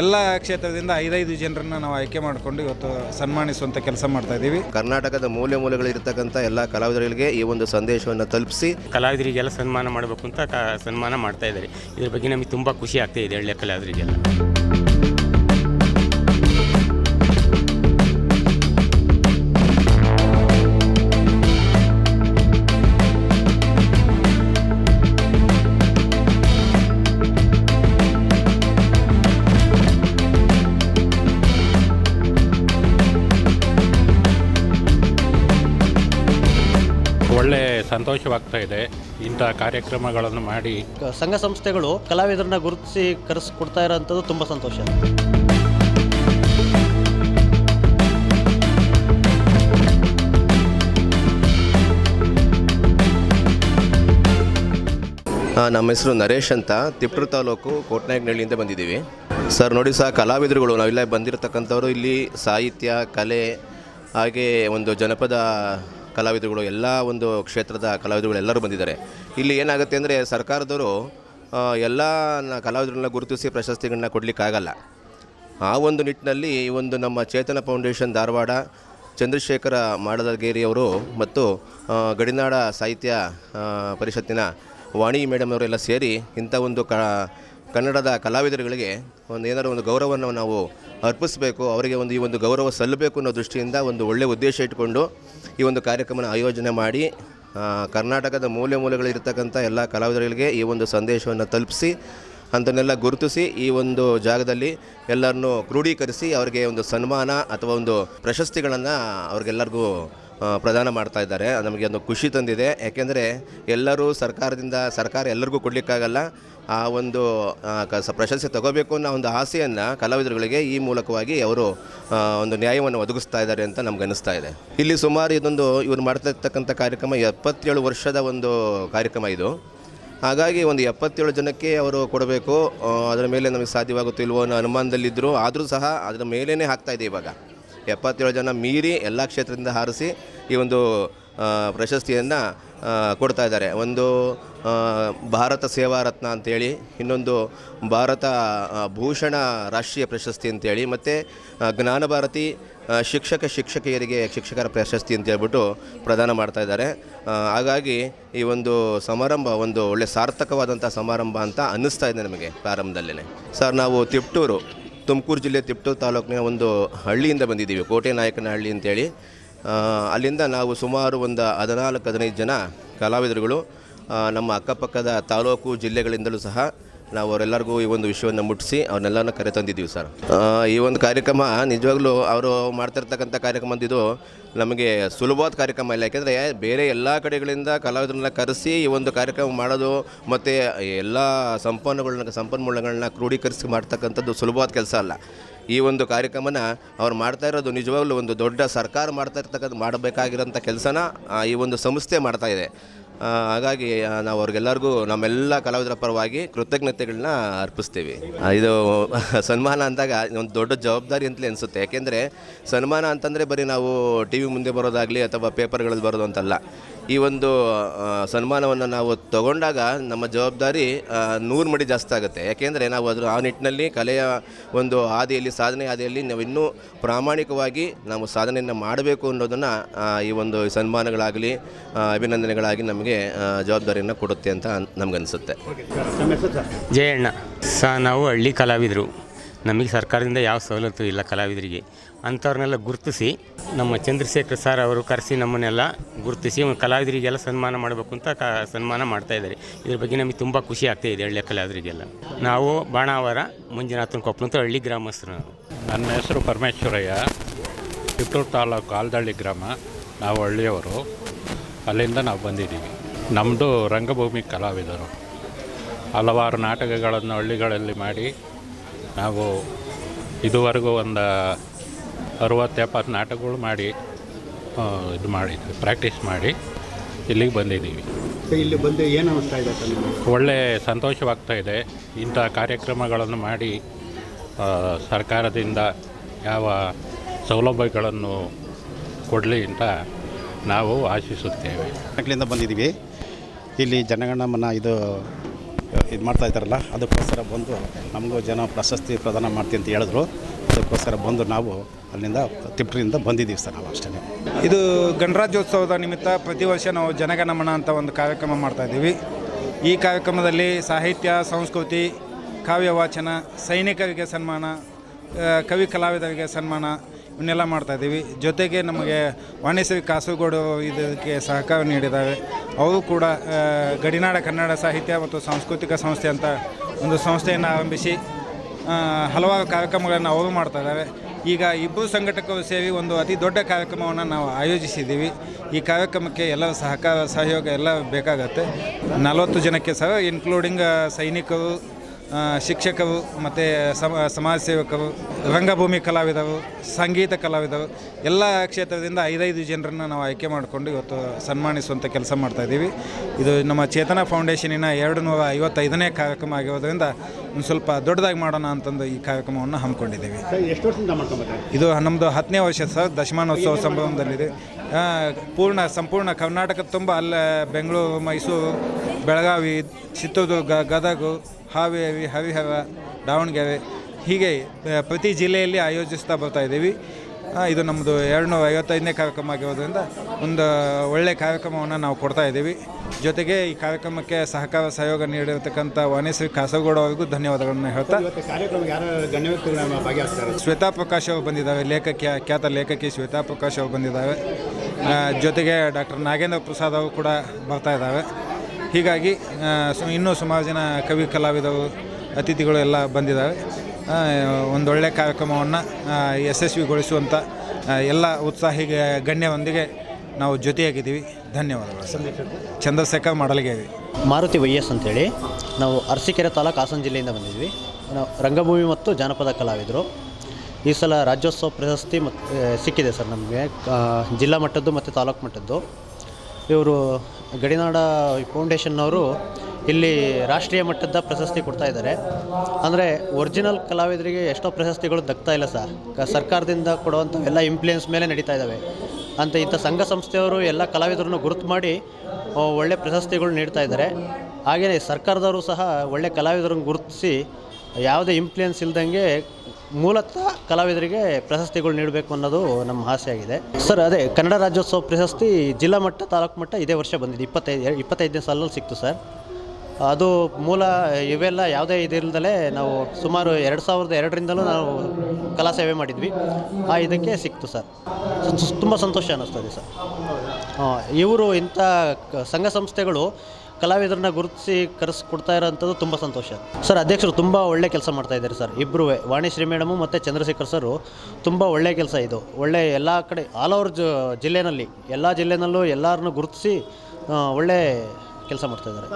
ಎಲ್ಲ ಕ್ಷೇತ್ರದಿಂದ ಐದೈದು ಜನರನ್ನ ನಾವು ಆಯ್ಕೆ ಮಾಡಿಕೊಂಡು ಇವತ್ತು ಸನ್ಮಾನಿಸುವಂತ ಕೆಲಸ ಮಾಡ್ತಾ ಇದ್ದೀವಿ. ಕರ್ನಾಟಕದ ಮೂಲೆ ಮೂಲೆಗಳಿರ್ತಕ್ಕಂಥ ಎಲ್ಲ ಕಲಾವಿದರಿಗೆ ಈ ಒಂದು ಸಂದೇಶವನ್ನು ತಲುಪಿಸಿ. ಕಲಾವಿದರಿಗೆಲ್ಲ ಸನ್ಮಾನ ಮಾಡಬೇಕು ಅಂತ ಕ ಸನ್ಮಾನ ಮಾಡ್ತಾ ಇದ್ದಾರೆ. ಇದ್ರ ಬಗ್ಗೆ ನಮಗೆ ತುಂಬಾ ಖುಷಿ ಆಗ್ತಾ ಇದೆ ಹಳ್ಳಿಯ ಕಲಾವಿದರಿಗೆಲ್ಲ. ಒಳ್ಳೆ ಸಂತೋಷವಾಗ್ತಾ ಇದೆ. ಇಂಥ ಕಾರ್ಯಕ್ರಮಗಳನ್ನು ಮಾಡಿ. ಸಂಘ ಸಂಸ್ಥೆಗಳು ಕಲಾವಿದರನ್ನ ಗುರುತಿಸಿ ಕರೆಸಿಕೊಡ್ತಾ ಇರೋಂಥದ್ದು ತುಂಬ ಸಂತೋಷ. ಆ, ನಮ್ಮ ಹೆಸರು ನರೇಶ್ ಅಂತ. ತಿಪ್ಟೂರು ತಾಲೂಕು ಕೋಟ್ನಾಯಕನಹಳ್ಳಿಯಿಂದ ಬಂದಿದ್ದೀವಿ. ಸರ್ ನೋಡಿ ಸಹ ಕಲಾವಿದರುಗಳು ನಾವೆಲ್ಲ ಬಂದಿರತಕ್ಕಂಥವ್ರು ಇಲ್ಲಿ ಸಾಹಿತ್ಯ ಕಲೆ ಹಾಗೆ ಒಂದು ಜನಪದ ಕಲಾವಿದರುಗಳು, ಎಲ್ಲ ಒಂದು ಕ್ಷೇತ್ರದ ಕಲಾವಿದರುಗಳು ಎಲ್ಲರೂ ಬಂದಿದ್ದಾರೆ. ಇಲ್ಲಿ ಏನಾಗುತ್ತೆ ಅಂದರೆ ಸರ್ಕಾರದವರು ಎಲ್ಲ ಕಲಾವಿದರನ್ನ ಗುರುತಿಸಿ ಪ್ರಶಸ್ತಿಗಳನ್ನ ಕೊಡಲಿಕ್ಕಾಗಲ್ಲ. ಆ ಒಂದು ನಿಟ್ಟಿನಲ್ಲಿ ಈ ಒಂದು ನಮ್ಮ ಚೇತನ ಫೌಂಡೇಶನ್ ಧಾರವಾಡ, ಚಂದ್ರಶೇಖರ ಮಾಡದಗೇರಿಯವರು ಮತ್ತು ಗಡಿನಾಡ ಸಾಹಿತ್ಯ ಪರಿಷತ್ತಿನ ವಾಣಿ ಮೇಡಮ್ ಅವರೆಲ್ಲ ಸೇರಿ ಇಂಥ ಒಂದು ಕ ಕನ್ನಡದ ಕಲಾವಿದರುಗಳಿಗೆ ಒಂದು ಏನಾದರೂ ಒಂದು ಗೌರವವನ್ನು ನಾವು ಅರ್ಪಿಸಬೇಕು, ಅವರಿಗೆ ಒಂದು ಈ ಒಂದು ಗೌರವ ಸಲ್ಲಬೇಕು ಅನ್ನೋ ದೃಷ್ಟಿಯಿಂದ ಒಂದು ಒಳ್ಳೆಯ ಉದ್ದೇಶ ಇಟ್ಕೊಂಡು ಈ ಒಂದು ಕಾರ್ಯಕ್ರಮನ ಆಯೋಜನೆ ಮಾಡಿ ಕರ್ನಾಟಕದ ಮೂಲೆ ಮೂಲೆಗಳಿರ್ತಕ್ಕಂಥ ಎಲ್ಲ ಕಲಾವಿದರುಗಳಿಗೆ ಈ ಒಂದು ಸಂದೇಶವನ್ನು ತಲುಪಿಸಿ ಅಂತನ್ನೆಲ್ಲ ಗುರುತಿಸಿ, ಈ ಒಂದು ಜಾಗದಲ್ಲಿ ಎಲ್ಲರನ್ನೂ ಕ್ರೋಢೀಕರಿಸಿ ಅವರಿಗೆ ಒಂದು ಸನ್ಮಾನ ಅಥವಾ ಒಂದು ಪ್ರಶಸ್ತಿಗಳನ್ನು ಅವ್ರಿಗೆಲ್ಲರಿಗೂ ಪ್ರದಾನ ಮಾಡ್ತಾ ಇದ್ದಾರೆ. ನಮಗೆ ಒಂದು ಖುಷಿ ತಂದಿದೆ. ಯಾಕೆಂದರೆ ಎಲ್ಲರೂ ಸರ್ಕಾರದಿಂದ, ಸರ್ಕಾರ ಎಲ್ಲರಿಗೂ ಕೊಡಲಿಕ್ಕಾಗಲ್ಲ. ಆ ಒಂದು ಕ- ಪ್ರಶಸ್ತಿ ತಗೋಬೇಕು ಅನ್ನೋ ಒಂದು ಆಸೆಯನ್ನು ಕಲಾವಿದರುಗಳಿಗೆ ಈ ಮೂಲಕವಾಗಿ ಅವರು ಒಂದು ನ್ಯಾಯವನ್ನು ಒದಗಿಸ್ತಾ ಇದ್ದಾರೆ ಅಂತ ನಮ್ಗೆ ಅನಿಸ್ತಾ ಇದೆ. ಇಲ್ಲಿ ಸುಮಾರು ಇದೊಂದು, ಇವರು ಮಾಡ್ತಾ ಇರ್ತಕ್ಕಂಥ ಕಾರ್ಯಕ್ರಮ ಎಪ್ಪತ್ತೇಳು ವರ್ಷದ ಒಂದು ಕಾರ್ಯಕ್ರಮ ಇದು. ಹಾಗಾಗಿ ಒಂದು ಎಪ್ಪತ್ತೇಳು ಜನಕ್ಕೆ ಅವರು ಕೊಡಬೇಕು. ಅದರ ಮೇಲೆ ನಮಗೆ ಸಾಧ್ಯವಾಗುತ್ತಿಲ್ವೋ ಅನ್ನೋ ಅನುಮಾನದಲ್ಲಿದ್ದರು ಆದರೂ ಸಹ ಅದರ ಮೇಲೇ ಇದೆ ಇವಾಗ. ಎಪ್ಪತ್ತೇಳು ಜನ ಮೀರಿ ಎಲ್ಲ ಕ್ಷೇತ್ರದಿಂದ ಹಾರಿಸಿ ಈ ಒಂದು ಪ್ರಶಸ್ತಿಯನ್ನು ಕೊಡ್ತಾ ಇದ್ದಾರೆ. ಒಂದು ಭಾರತ ಸೇವಾ ರತ್ನ ಅಂತೇಳಿ, ಇನ್ನೊಂದು ಭಾರತ ಭೂಷಣ ರಾಷ್ಟ್ರೀಯ ಪ್ರಶಸ್ತಿ ಅಂತೇಳಿ, ಮತ್ತು ಜ್ಞಾನ ಭಾರತಿ ಶಿಕ್ಷಕ ಶಿಕ್ಷಕಿಯರಿಗೆ ಶಿಕ್ಷಕರ ಪ್ರಶಸ್ತಿ ಅಂತ ಹೇಳ್ಬಿಟ್ಟು ಪ್ರದಾನ ಮಾಡ್ತಾ ಇದ್ದಾರೆ. ಹಾಗಾಗಿ ಈ ಒಂದು ಸಮಾರಂಭ ಒಂದು ಒಳ್ಳೆ ಸಾರ್ಥಕವಾದಂಥ ಸಮಾರಂಭ ಅಂತ ಅನ್ನಿಸ್ತಾ ಇದೆ ನಮಗೆ ಪ್ರಾರಂಭದಲ್ಲೇ ಸರ್, ನಾವು ತಿಪ್ಟೂರು ತುಮಕೂರು ಜಿಲ್ಲೆ ತಿಪ್ಟೂರು ತಾಲೂಕಿನ ಒಂದು ಹಳ್ಳಿಯಿಂದ ಬಂದಿದ್ದೀವಿ ಕೋಟೆ ನಾಯಕನಹಳ್ಳಿ ಅಂತೇಳಿ. ಆ, ಅಲ್ಲಿಂದ ನಾವು ಸುಮಾರು ಒಂದು ಹದಿನಾಲ್ಕು ಹದಿನೈದು ಜನ ಕಲಾವಿದರುಗಳು ನಮ್ಮ ಅಕ್ಕಪಕ್ಕದ ತಾಲೂಕು ಜಿಲ್ಲೆಗಳಿಂದಲೂ ಸಹ ನಾವು ಅವರೆಲ್ಲರಿಗೂ ಈ ಒಂದು ವಿಷಯವನ್ನು ಮುಟ್ಟಿಸಿ ಕರೆ ತಂದಿದ್ದೀವಿ ಸರ್. ಈ ಒಂದು ಕಾರ್ಯಕ್ರಮ ನಿಜವಾಗ್ಲೂ ಅವರು ಮಾಡ್ತಿರ್ತಕ್ಕಂಥ ಕಾರ್ಯಕ್ರಮ ಇದು ನಮಗೆ ಸುಲಭವಾದ ಕಾರ್ಯಕ್ರಮ ಇಲ್ಲ. ಯಾಕೆಂದರೆ ಬೇರೆ ಎಲ್ಲ ಕಡೆಗಳಿಂದ ಕಲಾವಿದರನ್ನ ಕರೆಸಿ ಈ ಒಂದು ಕಾರ್ಯಕ್ರಮ ಮಾಡೋದು ಮತ್ತು ಎಲ್ಲ ಸಂಪನ್ಮೂಲಗಳನ್ನ ಸಂಪನ್ಮೂಲಗಳನ್ನ ಕ್ರೋಢೀಕರಿಸಿ ಮಾಡ್ತಕ್ಕಂಥದ್ದು ಸುಲಭವಾದ ಕೆಲಸ ಅಲ್ಲ. ಈ ಒಂದು ಕಾರ್ಯಕ್ರಮನ ಅವ್ರು ಮಾಡ್ತಾ ಇರೋದು ನಿಜವಾಗ್ಲೂ ಒಂದು ದೊಡ್ಡ ಸರ್ಕಾರ ಮಾಡ್ತಾ ಇರ್ತಕ್ಕಂಥ, ಮಾಡಬೇಕಾಗಿರೋಂಥ ಕೆಲಸನ ಈ ಒಂದು ಸಂಸ್ಥೆ ಮಾಡ್ತಾ ಇದೆ. ಹಾಗಾಗಿ ನಾವು ಅವ್ರಿಗೆಲ್ಲರಿಗೂ ನಮ್ಮೆಲ್ಲ ಕಲಾವಿದರ ಪರವಾಗಿ ಕೃತಜ್ಞತೆಗಳನ್ನ ಅರ್ಪಿಸ್ತೀವಿ. ಇದು ಸನ್ಮಾನ ಅಂದಾಗ ಒಂದು ದೊಡ್ಡ ಜವಾಬ್ದಾರಿ ಅಂತಲೇ ಅನಿಸುತ್ತೆ. ಯಾಕೆಂದರೆ ಸನ್ಮಾನ ಅಂತಂದರೆ ಬರೀ ನಾವು ಟಿ ವಿ ಮುಂದೆ ಬರೋದಾಗಲಿ ಅಥವಾ ಪೇಪರ್ಗಳಲ್ಲಿ ಬರೋದು ಅಂತಲ್ಲ. ಈ ಒಂದು ಸನ್ಮಾನವನ್ನು ನಾವು ತಗೊಂಡಾಗ ನಮ್ಮ ಜವಾಬ್ದಾರಿ ನೂರು ಮಡಿ ಜಾಸ್ತಿ ಆಗುತ್ತೆ. ಯಾಕೆಂದರೆ ನಾವು ಅದರ, ಆ ನಿಟ್ಟಿನಲ್ಲಿ ಕಲೆಯ ಒಂದು ಹಾದಿಯಲ್ಲಿ, ಸಾಧನೆ ಹಾದಿಯಲ್ಲಿ ನಾವು ಇನ್ನೂ ಪ್ರಾಮಾಣಿಕವಾಗಿ ನಾವು ಸಾಧನೆಯನ್ನು ಮಾಡಬೇಕು ಅನ್ನೋದನ್ನು ಈ ಒಂದು ಸನ್ಮಾನಗಳಾಗಲಿ ಅಭಿನಂದನೆಗಳಾಗಿ ನಮಗೆ ಆ, ಜವಾಬ್ದಾರಿಯನ್ನು ಕೊಡುತ್ತೆ ಅಂತ ನಮಗನ್ಸುತ್ತೆ. ಜಯಣ್ಣ ಸ ನಾವು ಹಳ್ಳಿ ಕಲಾವಿದರು. ನಮಗೆ ಸರ್ಕಾರದಿಂದ ಯಾವ ಸವಲತ್ತು ಇಲ್ಲ ಕಲಾವಿದರಿಗೆ. ಅಂಥವ್ರನ್ನೆಲ್ಲ ಗುರುತಿಸಿ ನಮ್ಮ ಚಂದ್ರಶೇಖರ್ ಸರ್ ಅವರು ಕರೆಸಿ ನಮ್ಮನ್ನೆಲ್ಲ ಗುರುತಿಸಿ ಕಲಾವಿದರಿಗೆಲ್ಲ ಸನ್ಮಾನ ಮಾಡಬೇಕು ಅಂತ ಕ ಸನ್ಮಾನ ಮಾಡ್ತಾಯಿದ್ದಾರೆ ಇದ್ರ ಬಗ್ಗೆ ನಮಗೆ ತುಂಬ ಖುಷಿ ಆಗ್ತಾ ಇದೆ ಹಳ್ಳಿಯ ಕಲಾವಿದರಿಗೆಲ್ಲ. ನಾವು ಬಾಣಾವರ ಮಂಜುನಾಥನ ಕೊಪ್ಪಳ ಅಂತ ಹಳ್ಳಿ ಗ್ರಾಮಸ್ಥರು ನಾವು. ನನ್ನ ಹೆಸರು ಪರಮೇಶ್ವರಯ್ಯ. ಚಿತ್ತೂರು ತಾಲೂಕು ಆಲ್ದಳ್ಳಿ ಗ್ರಾಮ. ನಾವು ಹಳ್ಳಿಯವರು. ಅಲ್ಲಿಂದ ನಾವು ಬಂದಿದ್ದೀವಿ. ನಮ್ಮದು ರಂಗಭೂಮಿ ಕಲಾವಿದರು. ಹಲವಾರು ನಾಟಕಗಳನ್ನು ಹಳ್ಳಿಗಳಲ್ಲಿ ಮಾಡಿ ನಾವು ಇದುವರೆಗೂ ಒಂದು ಅರುವತ್ತು ಎಪ್ಪತ್ತು ನಾಟಕಗಳು ಮಾಡಿ ಇದು ಮಾಡಿದ್ವಿ ಪ್ರಾಕ್ಟೀಸ್ ಮಾಡಿ ಇಲ್ಲಿಗೆ ಬಂದಿದ್ದೀವಿ. ಇಲ್ಲಿ ಬಂದು ಏನು ಅನಿಸ್ತಾ ಇದೆ ಒಳ್ಳೆ ಸಂತೋಷವಾಗ್ತಾ ಇದೆ. ಇಂಥ ಕಾರ್ಯಕ್ರಮಗಳನ್ನು ಮಾಡಿ ಆ, ಸರ್ಕಾರದಿಂದ ಯಾವ ಸೌಲಭ್ಯಗಳನ್ನು ಕೊಡಲಿ ಅಂತ ನಾವು ಆಶಿಸುತ್ತೇವೆ. ಮಕ್ಕಳಿಂದ ಬಂದಿದ್ದೀವಿ. ಇಲ್ಲಿ ಜನಗಣಮನ ಇದು ಇದು ಮಾಡ್ತಾ ಇದ್ದಾರಲ್ಲ, ಅದಕ್ಕೋಸ್ಕರ ಬಂದು ನಮಗೂ ಜನ ಪ್ರಶಸ್ತಿ ಪ್ರದಾನ ಮಾಡ್ತೀವಿ ಅಂತ ಹೇಳಿದ್ರು. ಅದಕ್ಕೋಸ್ಕರ ಬಂದು ನಾವು ಅಲ್ಲಿಂದ ತಿಪ್ಟರಿಂದ ಬಂದಿದ್ದೀವಿ ಸರ್ ನಾವು ಅಷ್ಟೇ ಇದು ಗಣರಾಜ್ಯೋತ್ಸವದ ನಿಮಿತ್ತ ಪ್ರತಿ ವರ್ಷ ನಾವು ಜನಗಣಮನ ಅಂತ ಒಂದು ಕಾರ್ಯಕ್ರಮ ಮಾಡ್ತಾ ಇದ್ದೀವಿ. ಈ ಕಾರ್ಯಕ್ರಮದಲ್ಲಿ ಸಾಹಿತ್ಯ, ಸಂಸ್ಕೃತಿ, ಕಾವ್ಯ ವಾಚನ, ಸೈನಿಕರಿಗೆ ಸನ್ಮಾನ ಕವಿ ಕಲಾವಿದರಿಗೆ ಸನ್ಮಾನ ಇವನ್ನೆಲ್ಲ ಮಾಡ್ತಾ ಇದ್ದೀವಿ. ಜೊತೆಗೆ ನಮಗೆ ವಾಣಿಶ್ರೀ ಕಾಸರಗೋಡು ಇದಕ್ಕೆ ಸಹಕಾರ ನೀಡಿದ್ದಾವೆ ಅವರು ಕೂಡ ಗಡಿನಾಡ ಕನ್ನಡ ಸಾಹಿತ್ಯ ಮತ್ತು ಸಾಂಸ್ಕೃತಿಕ ಸಂಸ್ಥೆ ಅಂತ ಒಂದು ಸಂಸ್ಥೆಯನ್ನು ಆರಂಭಿಸಿ ಹಲವಾರು ಕಾರ್ಯಕ್ರಮಗಳನ್ನು ಅವರು ಮಾಡ್ತಾ ಈಗ ಇಬ್ಬರು ಸಂಘಟಕರು ಸೇರಿ ಒಂದು ಅತಿ ದೊಡ್ಡ ಕಾರ್ಯಕ್ರಮವನ್ನು ನಾವು ಆಯೋಜಿಸಿದ್ದೀವಿ. ಈ ಕಾರ್ಯಕ್ರಮಕ್ಕೆ ಎಲ್ಲ ಸಹಕಾರ, ಸಹಯೋಗ ಎಲ್ಲ ಬೇಕಾಗತ್ತೆ. ನಲವತ್ತು ಜನಕ್ಕೆ ಸಹ ಇನ್ಕ್ಲೂಡಿಂಗ್ ಸೈನಿಕರು ಶಿಕ್ಷಕರು ಮತ್ತು ಸಮ ಸಮಾಜ ಸೇವಕರು ರಂಗಭೂಮಿ ಕಲಾವಿದರು ಸಂಗೀತ ಕಲಾವಿದರು ಎಲ್ಲ ಕ್ಷೇತ್ರದಿಂದ ಐದೈದು ಜನರನ್ನು ನಾವು ಆಯ್ಕೆ ಮಾಡಿಕೊಂಡು ಇವತ್ತು ಸನ್ಮಾನಿಸುವಂಥ ಕೆಲಸ ಮಾಡ್ತಾಯಿದ್ದೀವಿ ಇದು ನಮ್ಮ ಚೇತನ ಫೌಂಡೇಶನಿನ ಎರಡು ನೂರ ಐವತ್ತೈದನೇ ಕಾರ್ಯಕ್ರಮ ಆಗಿರೋದ್ರಿಂದ ಒಂದು ಸ್ವಲ್ಪ ದೊಡ್ಡದಾಗಿ ಮಾಡೋಣ ಅಂತಂದು ಈ ಕಾರ್ಯಕ್ರಮವನ್ನು ಹಮ್ಮಿಕೊಂಡಿದ್ದೀವಿ. ಇದು ನಮ್ಮದು ಹತ್ತನೇ ವರ್ಷ ಸರ್ ದಶಮಾನೋತ್ಸವ ಸಂಭ್ರಮದಲ್ಲಿದೆ. ಪೂರ್ಣ ಸಂಪೂರ್ಣ ಕರ್ನಾಟಕ ತುಂಬ ಅಲ್ಲೇ ಬೆಂಗಳೂರು ಮೈಸೂರು ಬೆಳಗಾವಿ ಚಿತ್ರದುರ್ಗ ಗದಗ ಹಾವೇರಿ ಹರಿಹರ ದಾವಣಗೆರೆ ಹೀಗೆ ಪ್ರತಿ ಜಿಲ್ಲೆಯಲ್ಲಿ ಆಯೋಜಿಸ್ತಾ ಬರ್ತಾ ಇದ್ದೀವಿ. ಇದು ನಮ್ಮದು ಎರಡು ನೂರ ಐವತ್ತೈದನೇ ಕಾರ್ಯಕ್ರಮ ಆಗಿರೋದ್ರಿಂದ ಒಂದು ಒಳ್ಳೆಯ ಕಾರ್ಯಕ್ರಮವನ್ನು ನಾವು ಕೊಡ್ತಾ ಇದ್ದೀವಿ. ಜೊತೆಗೆ ಈ ಕಾರ್ಯಕ್ರಮಕ್ಕೆ ಸಹಕಾರ ಸಹಯೋಗ ನೀಡಿರತಕ್ಕಂಥ ವಾಣಿಶ್ರೀ ಕಾಸರಗೌಡ ಅವರಿಗೂ ಧನ್ಯವಾದಗಳನ್ನು ಹೇಳ್ತಾ ಶ್ವೇತಾ ಪ್ರಕಾಶ್ ಅವರು ಬಂದಿದ್ದಾರೆ. ಲೇಖಕಿ ಖ್ಯಾತ ಲೇಖಕಿ ಶ್ವೇತಾ ಪ್ರಕಾಶ್ ಅವರು ಬಂದಿದ್ದಾರೆ. ಜೊತೆಗೆ ಡಾಕ್ಟರ್ ನಾಗೇಂದ್ರ ಪ್ರಸಾದ್ ಅವರು ಕೂಡ ಬರ್ತಾ ಇದ್ದಾವೆ. ಹೀಗಾಗಿ ಸು- ಇನ್ನೂ ಸುಮಾರು ಜನ ಕವಿ ಕಲಾವಿದರು, ಅತಿಥಿಗಳು ಎಲ್ಲ ಬಂದಿದ್ದಾವೆ. ಒಂದೊಳ್ಳೆ ಕಾರ್ಯಕ್ರಮವನ್ನು ಯಶಸ್ವಿಗೊಳಿಸುವಂಥ ಎಲ್ಲ ಉತ್ಸಾಹಿಗೆ, ಗಣ್ಯರೊಂದಿಗೆ ನಾವು ಜೊತೆಯಾಗಿದ್ದೀವಿ. ಧನ್ಯವಾದಗಳು. ಚಂದ್ರಶೇಖರ್ ಮಾಡಲಿಗೆ ಮಾರುತಿ ವೈ ಎಸ್ ಅಂತೇಳಿ. ನಾವು ಅರಸೀಕೆರೆ ತಾಲೂಕು ಹಾಸನ ಜಿಲ್ಲೆಯಿಂದ ಬಂದಿದ್ವಿ. ನಾವು ರಂಗಭೂಮಿ ಮತ್ತು ಜಾನಪದ ಕಲಾವಿದರು. ಈ ಸಲ ರಾಜ್ಯೋತ್ಸವ ಪ್ರಶಸ್ತಿ ಸಿಕ್ಕಿದೆ ಸರ್ ನಮಗೆ. ಜಿಲ್ಲಾ ಮಟ್ಟದ್ದು ಮತ್ತು ತಾಲೂಕು ಮಟ್ಟದ್ದು. ಇವರು ಗಡಿನಾಡ ಫೌಂಡೇಶನ್ನವರು ಇಲ್ಲಿ ರಾಷ್ಟ್ರೀಯ ಮಟ್ಟದ ಪ್ರಶಸ್ತಿ ಕೊಡ್ತಾ ಇದ್ದಾರೆ. ಅಂದರೆ ಒರಿಜಿನಲ್ ಕಲಾವಿದರಿಗೆ ಎಷ್ಟೋ ಪ್ರಶಸ್ತಿಗಳು ದಕ್ತಾ ಇಲ್ಲ ಸರ್. ಸರ್ಕಾರದಿಂದ ಕೊಡುವಂಥ ಎಲ್ಲ ಇಂಪ್ಲೂಯೆನ್ಸ್ ಮೇಲೆ ನಡೀತಾ ಇದ್ದಾವೆ ಅಂತ ಇಂಥ ಸಂಘ ಸಂಸ್ಥೆಯವರು ಎಲ್ಲ ಕಲಾವಿದರನ್ನು ಗುರುತು ಮಾಡಿ ಒಳ್ಳೆ ಪ್ರಶಸ್ತಿಗಳು ನೀಡ್ತಾ ಇದ್ದಾರೆ. ಹಾಗೆಯೇ ಸರ್ಕಾರದವರು ಸಹ ಒಳ್ಳೆ ಕಲಾವಿದರನ್ನು ಗುರುತಿಸಿ ಯಾವುದೇ ಇನ್ಫ್ಲೂಯೆನ್ಸ್ ಇಲ್ದಂಗೆ ಮೂಲತಃ ಕಲಾವಿದರಿಗೆ ಪ್ರಶಸ್ತಿಗಳು ನೀಡಬೇಕು ಅನ್ನೋದು ನಮ್ಮ ಆಸೆ ಆಗಿದೆ ಸರ್ ಅದೇ ಕನ್ನಡ ರಾಜ್ಯೋತ್ಸವ ಪ್ರಶಸ್ತಿ ಜಿಲ್ಲಾ ಮಟ್ಟ, ತಾಲೂಕು ಮಟ್ಟ ಇದೇ ವರ್ಷ ಬಂದಿದೆ. ಇಪ್ಪತ್ತೈದು ಇಪ್ಪತ್ತೈದನೇ ಸಾಲಲ್ಲಿ ಸಿಕ್ತು ಸರ್ ಅದು ಮೂಲ, ಇವೆಲ್ಲ ಯಾವುದೇ ಇದಿಲ್ಲದಲೇ ನಾವು ಸುಮಾರು ಎರಡು ಸಾವಿರದ ಎರಡರಿಂದಲೂ ನಾವು ಕಲಾ ಸೇವೆ ಮಾಡಿದ್ವಿ. ಆ ಇದಕ್ಕೆ ಸಿಕ್ತು ಸರ್ ತುಂಬ ಸಂತೋಷ ಅನ್ನಿಸ್ತದೆ ಸರ್ ಇವರು ಇಂಥ ಸಂಘ ಸಂಸ್ಥೆಗಳು ಕಲಾವಿದರನ್ನ ಗುರುತಿಸಿ ಕರೆಸ್ಕೊಡ್ತಾ ಇರೋಂಥದ್ದು ತುಂಬ ಸಂತೋಷ. ಸರ್, ಅಧ್ಯಕ್ಷರು ತುಂಬ ಒಳ್ಳೆ ಕೆಲಸ ಮಾಡ್ತಾ ಇದ್ದಾರೆ ಸರ್. ಇಬ್ಬರು ವಾಣಿಶ್ರೀ ಮೇಡಮು ಮತ್ತು ಚಂದ್ರಶೇಖರ್ ಸರು ತುಂಬ ಒಳ್ಳೆ ಕೆಲಸ ಇದು. ಒಳ್ಳೆ ಎಲ್ಲ ಕಡೆ ಆಲ್ ಓವರ್ ಜ, ಜಿಲ್ಲೆನಲ್ಲಿ, ಎಲ್ಲ ಜಿಲ್ಲೆನಲ್ಲೂ ಎಲ್ಲರನ್ನೂ ಗುರುತಿಸಿ ಒಳ್ಳೆ ಕೆಲಸ ಮಾಡ್ತಾ ಇದ್ದಾರೆ.